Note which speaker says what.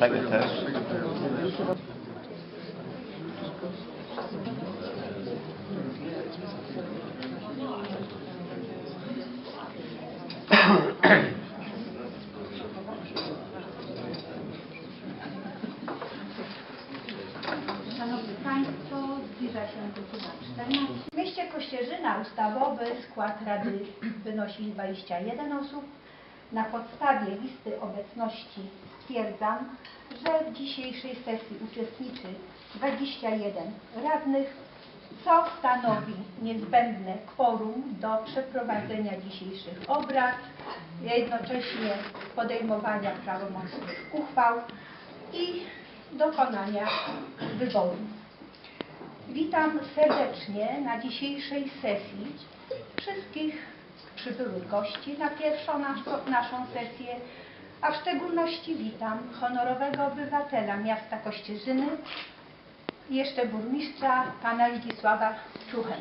Speaker 1: Tego też.
Speaker 2: Szanowni Państwo, zbliża się godzina 14. W mieście Kościerzyna ustawowy skład Rady wynosi 21 osób. Na podstawie listy obecności stwierdzam, że w dzisiejszej sesji uczestniczy 21 radnych, co stanowi niezbędne kworum do przeprowadzenia dzisiejszych obrad, jednocześnie podejmowania prawomocnych uchwał i dokonania wyboru. Witam serdecznie na dzisiejszej sesji wszystkich przybyłych gości na pierwszą naszą, naszą sesję, a w szczególności witam honorowego obywatela miasta Kościerzyny, jeszcze burmistrza pana Zdzisława Czuchę.